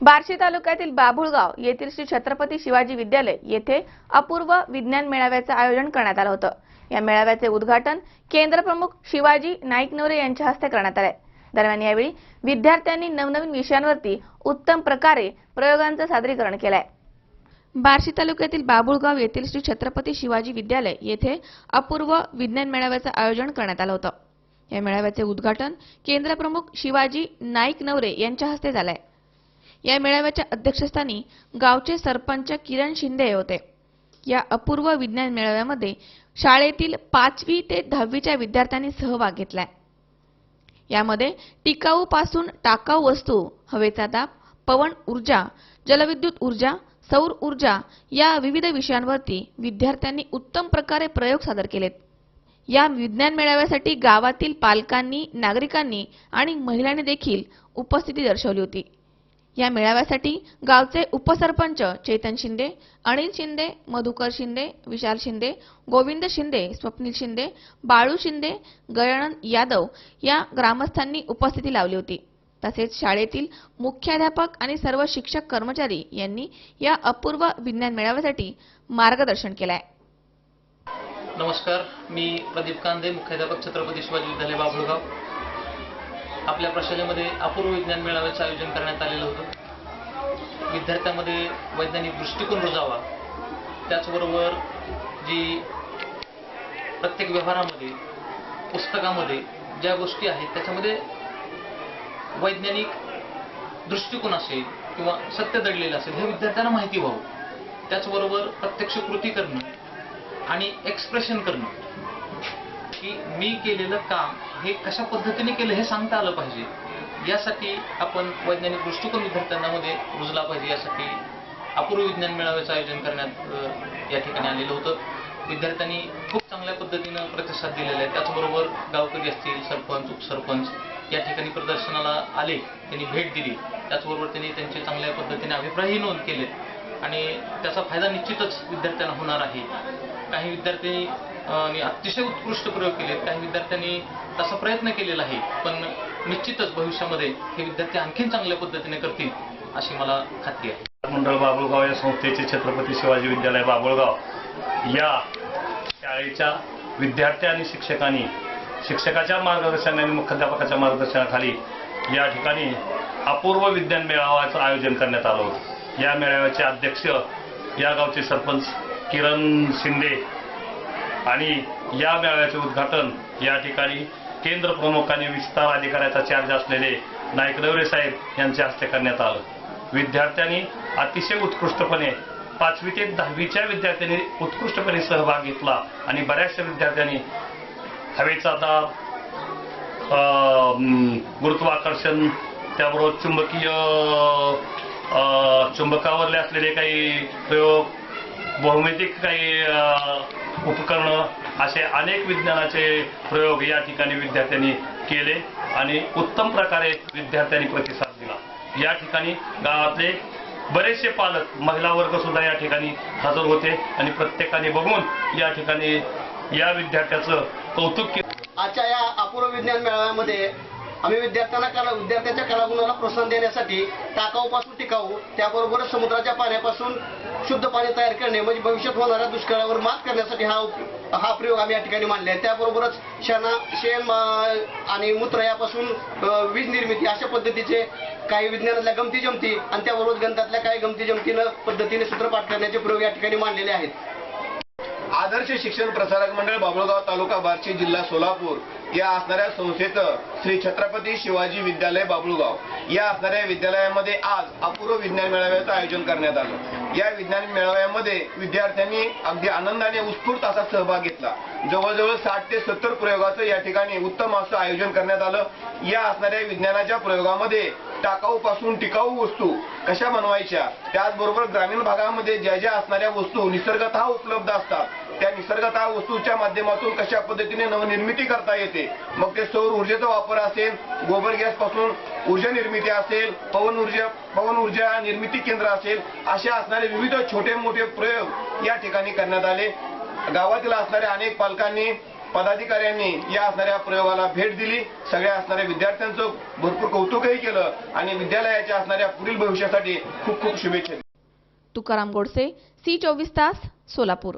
बार्शी तालुक्यातील बाभुळगाव येथील श्री छत्रपती शिवाजी विद्यालय येथे अपूर्व विज्ञान मेळाव्याचं आयोजन करण्यात आलं होतं. या मेळाव्याचे उद्घाटन केंद्रप्रमुख शिवाजी नाईकनवरे यांच्या हस्ते करण्यात आले. दरम्यान यावेळी विद्यार्थ्यांनी नवनवीन विषयांवरती उत्तम प्रकारे प्रयोगांचं सादरीकरण केलंय. बार्शी तालुक्यातील बाबुळगाव येथील श्री छत्रपती शिवाजी विद्यालय येथे अपूर्व विज्ञान मेळाव्याचं आयोजन करण्यात आलं होतं. या मेळाव्याचे उद्घाटन केंद्रप्रमुख शिवाजी नाईक नवरे यांच्या हस्ते झालंय. या मेळाव्याच्या अध्यक्षस्थानी गावचे सरपंच किरण शिंदे होते. या अपूर्व विज्ञान मेळाव्यामध्ये शाळेतील पाचवी ते दहावीच्या विद्यार्थ्यांनी सहभाग घेतलाय. यामध्ये टिकाऊ पासून टाकाऊ वस्तू हवेचा दाब पवन ऊर्जा जलविद्युत ऊर्जा सौर ऊर्जा या विविध विषयांवरती विद्यार्थ्यांनी उत्तम प्रकारे प्रयोग सादर केलेत. या विज्ञान मेळाव्यासाठी गावातील पालकांनी नागरिकांनी आणि महिलांनी देखील उपस्थिती दर्शवली होती. या मेळाव्यासाठी गावचे उपसरपंच चेतन शिंदे अनिल शिंदे मधुकर शिंदे विशाल शिंदे गोविंद शिंदे स्वप्नील शिंदे बाळू शिंदे गजानन यादव या ग्रामस्थांनी उपस्थिती लावली होती. तसेच शाळेतील मुख्याध्यापक आणि सर्व शिक्षक कर्मचारी यांनी या अपूर्व विज्ञान मेळाव्यासाठी मार्गदर्शन केलं आहे नमस्कार मी प्रदीप कांदे मुख्याध्यापक छत्रपती शिवाजी विद्यालय बाभुळगाव. आपल्या प्रशालेमध्ये अपूर्व विज्ञान मेळाव्याचं आयोजन करण्यात आलेलं होतं. विद्यार्थ्यांमध्ये वैज्ञानिक दृष्टिकोन रुजावा. त्याचबरोबर जी प्रत्येक व्यवहारामध्ये पुस्तकामध्ये ज्या गोष्टी आहेत त्याच्यामध्ये वैज्ञानिक दृष्टिकोन असेल किंवा सत्य दडलेलं असेल हे विद्यार्थ्यांना माहिती व्हावं. त्याचबरोबर प्रत्यक्ष कृती करणं आणि एक्सप्रेशन करणं. की मी केलेलं काम हे कशा पद्धतीने केलं हे सांगता आलं पाहिजे? यासाठी आपण वैज्ञानिक दृष्टिकोन विद्यार्थ्यांमध्ये रुजला पाहिजे. यासाठी अपूर्व विज्ञान मेळाव्याचं आयोजन करण्यात या ठिकाणी आलेलं होतं. विद्यार्थ्यांनी खूप चांगल्या पद्धतीनं प्रतिसाद दिलेला आहे. त्याचबरोबर गावकरी असतील सरपंच उपसरपंच या ठिकाणी प्रदर्शनाला आले. त्यांनी भेट दिली. त्याचबरोबर त्यांनी त्यांचे चांगल्या पद्धतीने अभिप्रायही नोंद केले. आणि त्याचा फायदा निश्चितच विद्यार्थ्यांना होणार आहे. काही विद्यार्थ्यांनी आणि अतिशय उत्कृष्ट प्रयोग केले काही विद्यार्थ्यांनी तसा प्रयत्न केलेला आहे पण निश्चितच भविष्यामध्ये हे विद्यार्थी आणखीन चांगल्या पद्धतीने करतील अशी मला खात्री आहे. मंडळ बाबुळगाव या संस्थेचे छत्रपती शिवाजी विद्यालय बाबुळगाव या शाळेच्या विद्यार्थी आणि शिक्षकांनी शिक्षकाच्या मार्गदर्शन आणि मुख्याध्यापकाच्या मार्गदर्शनाखाली या ठिकाणी अपूर्व विज्ञान मेळाव्याचं आयोजन करण्यात आलं होतं. या मेळाव्याचे अध्यक्ष या गावचे सरपंच किरण शिंदे आणि या मेळाव्याचे उद्घाटन या ठिकाणी केंद्र प्रमुख आणि विस्तार अधिकाऱ्याचा चार्ज असलेले नाईकनवरे साहेब यांच्या हस्ते करण्यात आलं. विद्यार्थ्यांनी अतिशय उत्कृष्टपणे पाचवी ते दहावीच्या विद्यार्थ्यांनी उत्कृष्टपणे सहभाग घेतला आणि बऱ्याचशा विद्यार्थ्यांनी हवेचा दाब अं, गुरुत्वाकर्षण त्याबरोबर चुंबकीय अं, चुंबकावरले असलेले काही प्रयोग भौमितिक काही अं, उपकरणं असे अनेक विज्ञानाचे प्रयोग या ठिकाणी विद्यार्थ्यांनी केले आणि उत्तम प्रकारे विद्यार्थ्यांनी प्रतिसाद दिला. या ठिकाणी गावातले बरेचसे पालक महिला वर्ग सुद्धा या ठिकाणी हजर होते आणि प्रत्येकाने बघून या ठिकाणी या विद्यार्थ्याचं कौतुक केलं. आजच्या या अपूर्व विज्ञान मेळाव्यामध्ये आम्ही विद्यार्थ्यांना कला विद्यार्थ्यांच्या कलागुणाला प्रोत्साहन देण्यासाठी टाकाऊपासून टिकाऊ त्याबरोबरच समुद्राच्या पाण्यापासून शुद्ध पाणी तयार करणे म्हणजे भविष्यात होणाऱ्या दुष्काळावर मात करण्यासाठी हा हा प्रयोग आम्ही या ठिकाणी मांडले आहे. त्याबरोबरच शेणा शेण आणि मूत्र यापासून वीज निर्मिती अशा पद्धतीचे काही विज्ञानातल्या गमती जमती आणि त्याबरोबर गणितातल्या काही गमती जमतीनं पद्धतीने सूत्रपाठ करण्याचे प्रयोग या ठिकाणी मांडलेले आहेत. आदर्श शिक्षण प्रसारक मंडळ बाबुळगाव तालुका बार्शी जिल्हा सोलापूर. या असणाऱ्या संस्थेचं श्री छत्रपती शिवाजी विद्यालय बाबुळगाव. या असणाऱ्या विद्यालयामध्ये आज अपूर्व विज्ञान मेळाव्याचं आयोजन करण्यात आलं. या विज्ञान मेळाव्यामध्ये विद्यार्थ्यांनी अगदी आनंदाने उत्स्फूर्त असा सहभाग घेतला. जवळजवळ साठ ते सत्तर प्रयोगाचं या ठिकाणी उत्तम असं आयोजन करण्यात आलं. या असणाऱ्या विज्ञानाच्या प्रयोगामध्ये टाकाऊ पासून टिकाऊ वस्तू कशा बनवायच्या? त्याचबरोबर ग्रामीण भागामध्ये ज्या ज्या असणाऱ्या वस्तू निसर्गत उपलब्ध असतात त्या निसर्गतः वस्तूच्या माध्यमातून कशा पद्धतीने नवनिर्मिती करता येते मग ते सौर ऊर्जेचा वापर असेल गोबर गॅसपासून ऊर्जा निर्मिती असेल पवन ऊर्जा पवन ऊर्जा निर्मिती केंद्र असेल असे असणारे विविध छोटे मोठे प्रयोग या ठिकाणी करण्यात आले. गावातील असणाऱ्या अनेक पालकांनी पदाधिकाऱ्यांनी या असणाऱ्या प्रयोगाला भेट दिली. सगळ्या असणाऱ्या विद्यार्थ्यांचं भरपूर कौतुकही केलं आणि विद्यालयाच्या असणाऱ्या पुढील भविष्यासाठी खूप खूप शुभेच्छा तुकाराम गोडसे सी चोवीस तास सोलापूर.